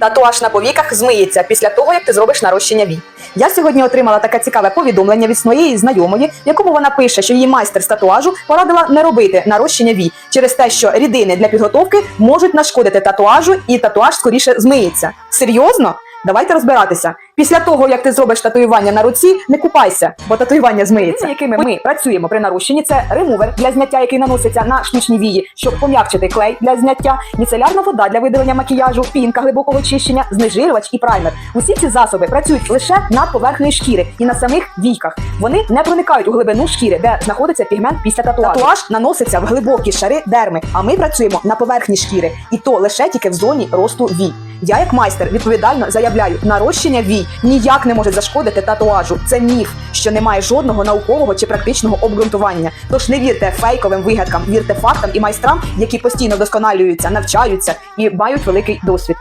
Татуаж на повіках змиється після того, як ти зробиш нарощення вій. Я сьогодні отримала таке цікаве повідомлення від своєї знайомої, в якому вона пише, що її майстер з татуажу порадила не робити нарощення вій через те, що рідини для підготовки можуть нашкодити татуажу, і татуаж скоріше змиється. Серйозно? Давайте розбиратися. Після того, як ти зробиш татуювання на руці, не купайся, бо татуювання змиється. Якими ми працюємо при нарощенні, це ремувер для зняття, який наноситься на штучні вії, щоб пом'якчити клей для зняття, міцелярна вода для видалення макіяжу, пінка глибокого очищення, знежирювач і праймер. Усі ці засоби працюють лише над поверхнею шкіри і на самих війках. Вони не проникають у глибину шкіри, де знаходиться пігмент після татуажу. Татуаж наноситься в глибокі шари дерми, а ми працюємо на поверхні шкіри, і то лише тільки в зоні росту вій. Я, як майстер, відповідально заявляю, нарощення вій ніяк не може зашкодити татуажу. Це міф, що немає жодного наукового чи практичного обґрунтування. Тож не вірте фейковим вигадкам, вірте фактам і майстрам, які постійно вдосконалюються, навчаються і мають великий досвід.